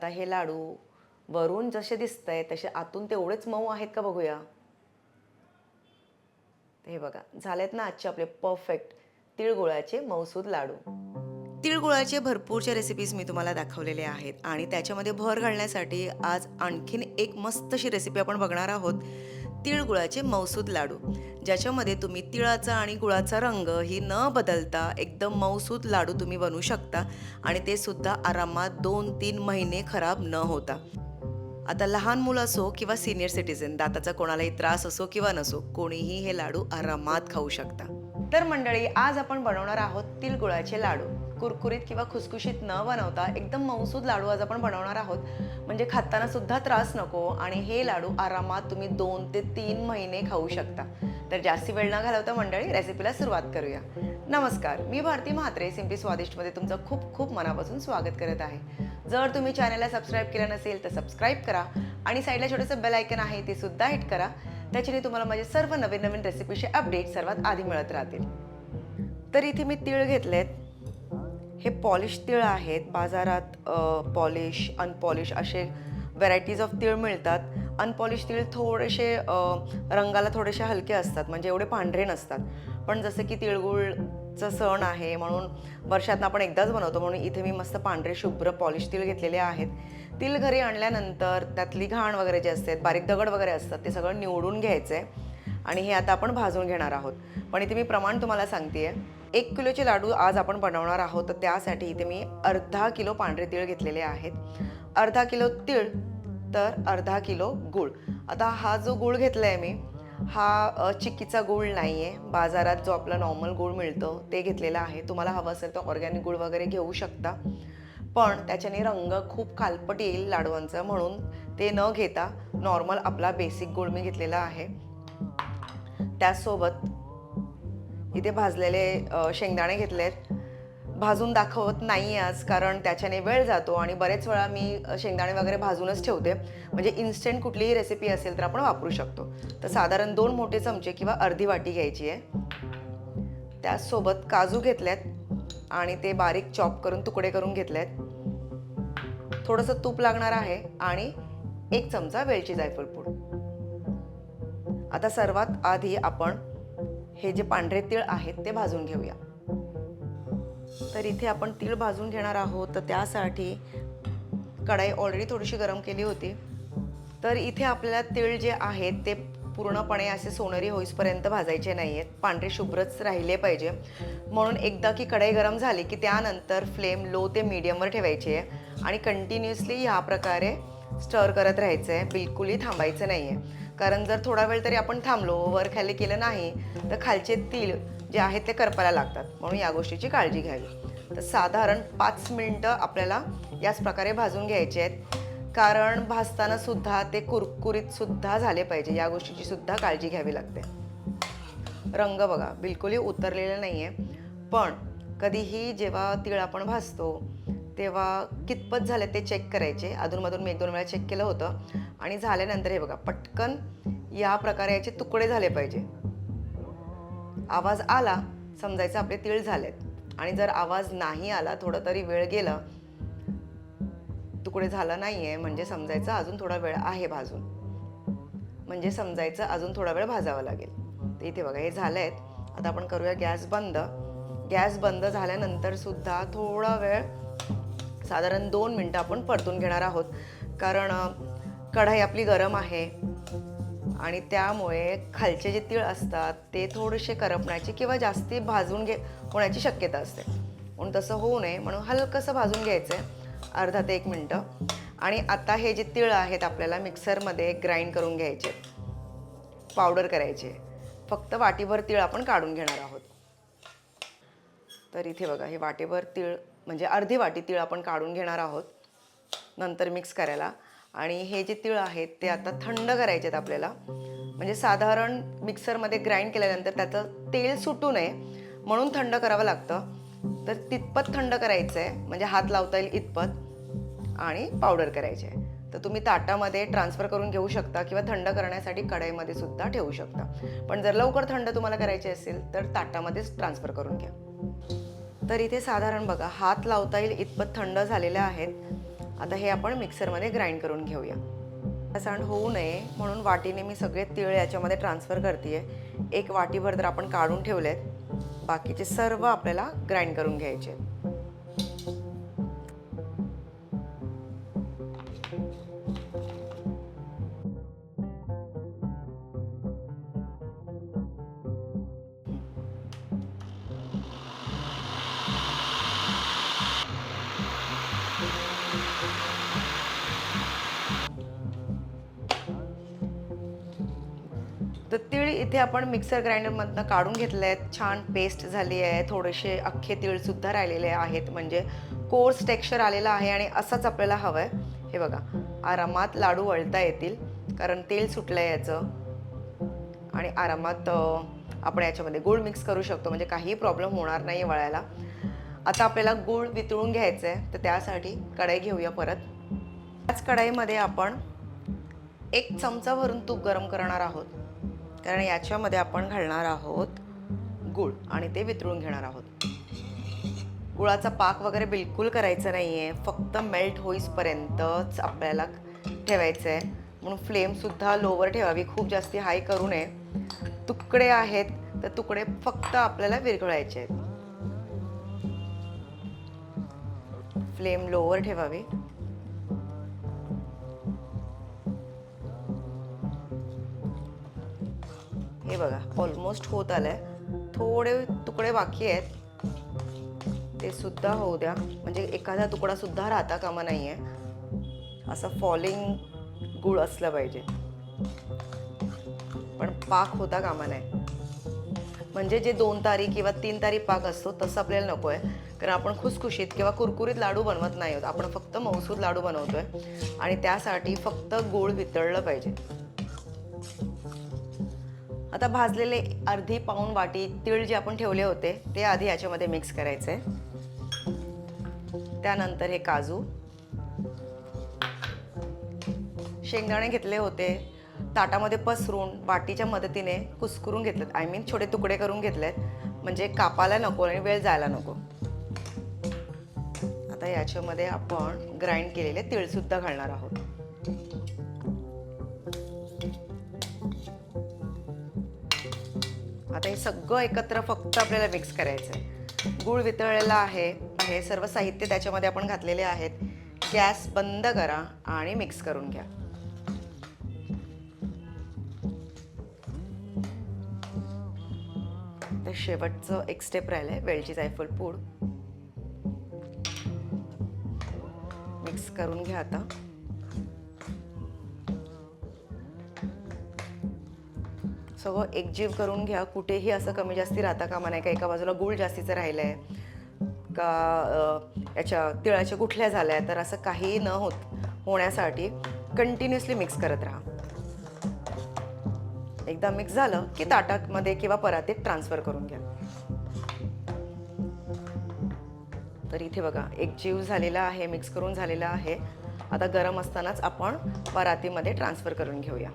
आता हे लाडू वरून जसे दिसतंय तसे आतून तेवढेच मऊ आहेत का बघूया? हे बघा झालेत ना आजचे आपले परफेक्ट तिळगुळाचे मौसूद लाडू. तिळगुळाचे भरपूरचे रेसिपीज मी तुम्हाला दाखवलेले आहेत आणि त्याच्यामध्ये भर घालण्यासाठी आज आणखीन एक मस्तशी रेसिपी आपण बघणार आहोत. तिळगुळाचे मौसूद लाडू ज्याच्यामध्ये तुम्ही तिळाचा आणि गुळाचा रंग ही न बदलता एकदम मौसूद लाडू तुम्ही बनवू शकता आणि ते सुद्धा आरामात दोन तीन महिने खराब न होता. आता लहान मुलं असो किंवा सिनियर सिटीजन दाताचा कोणालाही त्रास असो किंवा नसो कोणीही हे लाडू आरामात खाऊ शकता. तर मंडळी आज आपण बनवणार आहोत तिळगुळाचे लाडू. कुरकुरीत किंवा खुसखुशीत न बनवता एकदम मौसूद लाडू आज आपण बनवणार आहोत. म्हणजे खाताना सुद्धा त्रास नको आणि हे लाडू आरामात तुम्ही दोन ते तीन महिने खाऊ शकता. तर जास्ती वेळ न घालवता मंडळी रेसिपीला सुरुवात करूया. नमस्कार मी भारती म्हात्रे सिंपी स्वादिष्टमध्ये तुमचं खूप खूप मनापासून स्वागत करत आहे. जर तुम्ही चॅनलला सबस्क्राईब केलं नसेल तर सबस्क्राईब करा आणि साईडला छोटंसं बेल आयकन आहे ते सुद्धा हिट करा. त्याच्याने तुम्हाला माझे सर्व नवीन नवीन रेसिपीचे अपडेट सर्वात आधी मिळत राहतील. तर इथे मी तीळ घेतलेत. हे पॉलिश तीळ आहेत बाजारात पॉलिश अनपॉलिश असे व्हरायटीज ऑफ तीळ मिळतात. अनपॉलिश तीळ थोडेसे रंगाला थोडेसे हलके असतात म्हणजे एवढे पांढरे नसतात. पण जसं की तिळगुळचं सण आहे म्हणून वर्षातनं आपण एकदाच बनवतो म्हणून इथे मी मस्त पांढरे शुभ्र पॉलिश तीळ घेतलेले आहेत. तिळ घरी आणल्यानंतर त्यातली घाण वगैरे जे असतात बारीक दगड वगैरे असतात ते सगळं निवडून घ्यायचं. आहे आणि हे आता आपण भाजून घेणार आहोत. पण इथे मी प्रमाण तुम्हाला सांगते आहे एक किलोचे लाडू आज आपण बनवणार आहोत तर त्यासाठी इथे मी अर्धा किलो पांढरे तीळ घेतलेले आहेत. अर्धा किलो तीळ तर अर्धा किलो गूळ. आता हा जो गूळ घेतला आहे मी हा चिक्कीचा गूळ नाही आहे बाजारात जो आपला नॉर्मल गूळ मिळतो ते घेतलेला आहे. तुम्हाला हवं असेल तर ऑर्गॅनिक गूळ वगैरे घेऊ शकता. पण त्याच्याने रंग खूप कालपट येईल लाडवांचा म्हणून ते न घेता नॉर्मल आपला बेसिक गूळ मी घेतलेला आहे. त्यासोबत इथे भाजलेले शेंगदाणे घेतले आहेत भाजून दाखवत नाही आज कारण त्याच्याने वेळ जातो आणि बरेच वेळा मी शेंगदाणे वगैरे भाजूनच ठेवते. म्हणजे इन्स्टंट कुठलीही रेसिपी असेल तर आपण वापरू शकतो. तर साधारण दोन मोठे चमचे किंवा अर्धी वाटी घ्यायची आहे. त्याचसोबत काजू घेतल्यात आणि ते बारीक चॉप करून तुकडे करून घेतलेत. थोडंसं तूप लागणार आहे आणि एक चमचा वेलची जायफळ पूड. आता सर्वात आधी आपण हे जे पांढरे तीळ आहेत ते भाजून घेऊया. तर इथे आपण तीळ भाजून घेणार आहोत. तर त्यासाठी कढाई ऑलरेडी थोडीशी गरम केली होती. तर इथे आपल्याला तीळ जे आहेत ते पूर्णपणे असे सोनेरी होईसपर्यंत भाजायचे नाही आहेत पांढरे शुभ्रच राहिले पाहिजे. म्हणून एकदा की कढाई गरम झाली की त्यानंतर फ्लेम लो ते मीडियमवर ठेवायची. आहे आणि कंटिन्युअसली ह्या प्रकारे स्टर करत राहायचं आहे बिलकुलही थांबायचं नाही आहे कारण जर थोडा वेळ तरी आपण थांबलो वर खाली केलं नाही तर खालचे तीळ जे आहेत ते करपायला लागतात. म्हणून या गोष्टीची काळजी घ्यावी. तर साधारण पाच मिनटं आपल्याला याच प्रकारे भाजून घ्यायचे आहेत. कारण भाजताना सुद्धा ते कुरकुरीत सुद्धा झाले पाहिजे. या गोष्टीची सुद्धा काळजी घ्यावी लागते. रंग बघा बिलकुलही उतरलेला नाही आहे पण कधीही जेव्हा तीळ आपण भाजतो तेव्हा कितपत झाले ते चेक करायचे. अधूनमधून मी एक दोन वेळा चेक केलं होतं. आणि झाल्यानंतर हे बघा पटकन या प्रकारे याचे तुकडे झाले पाहिजे. आवाज आला समजायचं आपले तीळ झालेत. आणि जर आवाज नाही आला थोडं तरी वेळ गेला तुकडे झाला नाही आहे म्हणजे समजायचं अजून थोडा वेळ आहे भाजून. म्हणजे समजायचं अजून थोडा वेळ भाजावा लागेल. तर इथे बघा हे झालं आहेत आता आपण करूया गॅस बंद. गॅस बंद झाल्यानंतर सुद्धा थोडा वेळ साधारण दोन मिनटं आपण परतून घेणार आहोत. कारण कढाई आपली गरम आहे आणि त्यामुळे खालचे जे तीळ असतात ते थोडेसे करपण्याची किंवा जास्ती भाजून घे होण्याची शक्यता असते. म्हणून तसं होऊ नये. म्हणून हलकंसं भाजून घ्यायचं आहे अर्धा ते एक मिनटं. आणि आता हे जे तीळ आहेत आपल्याला मिक्सरमध्ये ग्राइंड करून घ्यायचे. पावडर करायचे. फक्त वाटीभर तीळ आपण काढून घेणार आहोत. तर इथे बघा हे वाटेभर तीळ म्हणजे अर्धी वाटी तीळ आपण काढून घेणार आहोत. नंतर मिक्स करायला. आणि हे जे तीळ आहेत ते आता थंड करायचे आहेत आपल्याला. म्हणजे साधारण मिक्सरमध्ये ग्राइंड केल्यानंतर त्याचं तेल सुटू नये म्हणून थंड करावं लागतं. तर तितपत थंड करायचं आहे म्हणजे हात लावता येईल इतपत. आणि पावडर करायचे आहे. तर तुम्ही ताटामध्ये ट्रान्सफर करून घेऊ शकता किंवा थंड करण्यासाठी कढईमध्ये सुद्धा ठेवू शकता. पण जर लवकर थंड तुम्हाला करायचे असेल तर ताटामध्येच ट्रान्सफर करून घ्या. तर इथे साधारण बघा हात लावता येईल इतपत थंड झालेले आहेत. आता हे आपण मिक्सरमध्ये ग्राइंड करून घेऊया. सांड होऊ नये म्हणून वाटीने मी सगळे तीळ याच्यामध्ये ट्रान्सफर करते एक वाटीभर तर आपण काढून ठेवलेत. बाकीचे सर्व आपल्याला ग्राइंड करून घ्यायचे इथे आपण मिक्सर ग्राइंडरमधनं काढून घेतले आहेत. छान पेस्ट झाली आहे. थोडेसे अख्खे तीळसुद्धा राहिलेले आहेत. म्हणजे कोर्स टेक्स्चर आलेलं आहे आणि असंच आपल्याला हवं आहे हे बघा आरामात लाडू वळता येतील. कारण तेल सुटलं आहे याचं. आणि आरामात आपण याच्यामध्ये गूळ मिक्स करू शकतो. म्हणजे काहीही प्रॉब्लेम होणार नाही वळायला. आता आपल्याला गूळ वितळून घ्यायचं आहे तर त्यासाठी कढाई घेऊया परत. त्याच कढाईमध्ये आपण एक चमचा भरून तूप गरम करणार आहोत. कारण याच्यामध्ये आपण घालणार आहोत गूळ आणि ते वितळून घेणार आहोत. गुळाचा पाक वगैरे बिलकुल करायचा नाही आहे फक्त मेल्ट होईसपर्यंतच आपल्याला ठेवायचं आहे म्हणून फ्लेमसुद्धा लोवर ठेवावी. खूप जास्ती हाय करू नये. तुकडे आहेत तर तुकडे फक्त आपल्याला विरघळायचे आहेत फ्लेम लोवर ठेवावी. हे बघा ऑलमोस्ट होत आलंय. थोडे तुकडे बाकी आहेत. ते सुद्धा होऊ द्या. म्हणजे एखादा तुकडा सुद्धा राहता कामा नाही आहे असं फॉलिंग गुळ असलं पाहिजे. पण पाक होता कामा नाही. म्हणजे जे दोन तारी किंवा तीन तारी पाक असतो तसं आपल्याला नको आहे कारण आपण खुसखुशीत किंवा कुरकुरीत लाडू बनवत नाही आहोत. आपण फक्त मौसूद लाडू बनवतोय. आणि त्यासाठी फक्त गूळ वितळलं पाहिजे. आता भाजलेले अर्धी पाऊण वाटी तीळ जे आपण ठेवले होते ते आधी याच्यामध्ये मिक्स करायचे. त्यानंतर हे काजू. शेंगदाणे घेतले होते. ताटामध्ये पसरून वाटीच्या मदतीने कुस्करून घेतलेत. आय मीन छोटे तुकडे करून घेतलेत. म्हणजे कापायला नको आणि वेळ जायला नको. आता याच्यामध्ये आपण ग्राइंड केलेले तीळसुद्धा घालणार आहोत. आता हे सगळं एकत्र फक्त आपल्याला मिक्स करायचं आहे गूळ वितळलेला आहे. हे सर्व साहित्य त्याच्यामध्ये आपण घातलेले आहेत. गॅस बंद करा आणि मिक्स करून घ्या. तर शेवटचं एक स्टेप राहिलं आहे वेलची जायफळ पूड. मिक्स करून घ्या आता. सगळं एकजीव करून घ्या. कुठेही असं कमी जास्ती राहता कामा नाही का एका बाजूला गूळ जास्तीचं राहिलं आहे का याच्या तिळाच्या कुठल्या झाल्या तर असं काही न होत होण्यासाठी कंटिन्युअसली मिक्स करत राहा. एकदा मिक्स झालं की ताटामध्ये किंवा परातीत ट्रान्सफर करून घ्या. तर इथे बघा एक जीव झालेला आहे मिक्स करून झालेला आहे. आता गरम असतानाच आपण परातीमध्ये ट्रान्सफर करून घेऊया.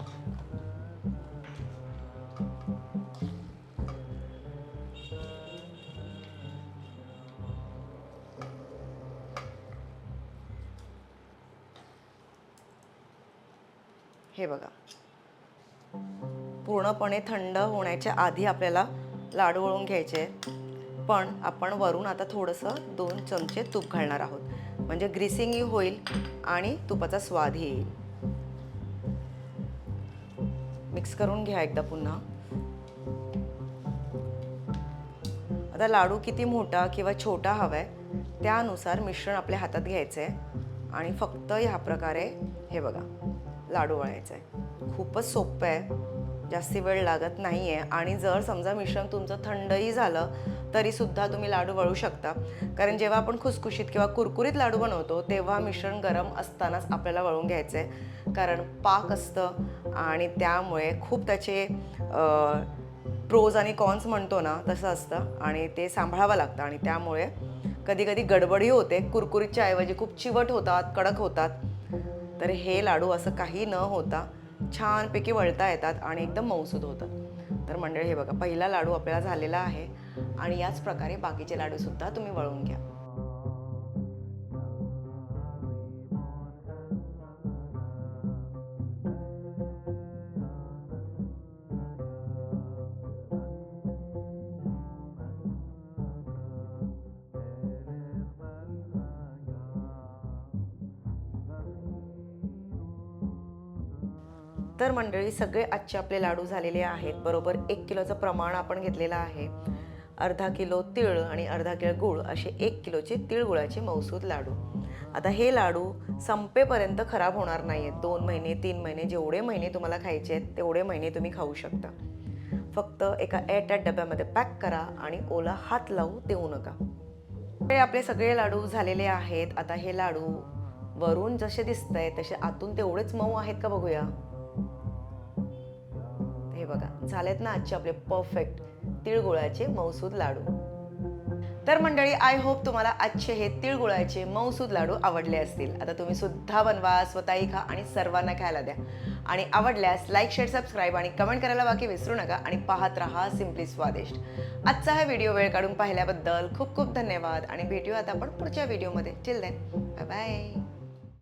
हे बघा. पूर्णपणे थंड होण्याच्या आधी आपल्याला लाडू वळून घ्यायचे पण आपण वरून आता थोडंसं दोन चमचे तूप घालणार आहोत. म्हणजे ग्रीसिंगही होईल आणि तुपाचा स्वादही येईल. मिक्स करून घ्या एकदा पुन्हा. आता लाडू किती मोठा किंवा छोटा हवा आहे त्यानुसार मिश्रण आपल्या हातात घ्यायचं आहे आणि फक्त ह्या प्रकारे हे बघा. लाडू वळायचं आहे खूपच सोपं आहे. जास्ती वेळ लागत नाही आहे आणि जर समजा मिश्रण तुमचं थंडही झालं तरीसुद्धा तुम्ही लाडू वळू शकता. कारण जेव्हा आपण खुसखुशीत किंवा कुरकुरीत लाडू बनवतो तेव्हा मिश्रण गरम असतानाच आपल्याला वळून घ्यायचं आहे कारण पाक असतं आणि त्यामुळे खूप त्याचे प्रोज आणि कॉन्स म्हणतो ना तसं असतं. आणि ते सांभाळावं लागतं. आणि त्यामुळे कधी कधी गडबडही होते. कुरकुरीच्या ऐवजी खूप चिवट होतात कडक होतात. तर हे लाडू असं काही न होता छानपैकी वळता येतात आणि एकदम मऊसूद होतात. तर मंडळी हे बघा पहिला लाडू आपल्याला झालेला आहे आणि याच प्रकारे बाकीचे लाडूसुद्धा तुम्ही वळून घ्या. तर मंडळी सगळे आजचे आपले लाडू झालेले आहेत. बरोबर एक किलोचं प्रमाण आपण घेतलेलं आहे. अर्धा किलो तीळ आणि अर्धा किलो गूळ असे एक किलोचे तिळगुळाचे मौसूद लाडू. आता हे लाडू संपेपर्यंत खराब होणार नाही आहेत दोन महिने तीन महिने जेवढे महिने तुम्हाला खायचे आहेत तेवढे महिने तुम्ही खाऊ शकता. फक्त एका एअरटाईट डब्यामध्ये पॅक करा आणि ओला हात लावू देऊ नका. हे आपले सगळे लाडू झालेले आहेत. आता हे लाडू वरून जसे दिसत आहेत तसे आतून तेवढेच मऊ आहेत का बघूया? हे बघा. झालेत ना आजचे आपले परफेक्ट तिळगुळाचे मौसूद लाडू. तर मंडळी आय होप तुम्हाला आजचे हे तिळगुळाचे मौसूद लाडू आवडले असतील. आता तुम्ही सुद्धा बनवा स्वतःही खा आणि सर्वांना खायला द्या. आणि आवडल्यास लाईक शेअर सबस्क्राईब आणि कमेंट करायला बाकी विसरू नका आणि पाहत रहा सिम्पली स्वादिष्ट आजचा हा व्हिडिओ वेळ काढून पाहिल्याबद्दल खूप खूप धन्यवाद आणि भेटूयात आपण पुढच्या व्हिडिओमध्ये टिल देन बाय बाय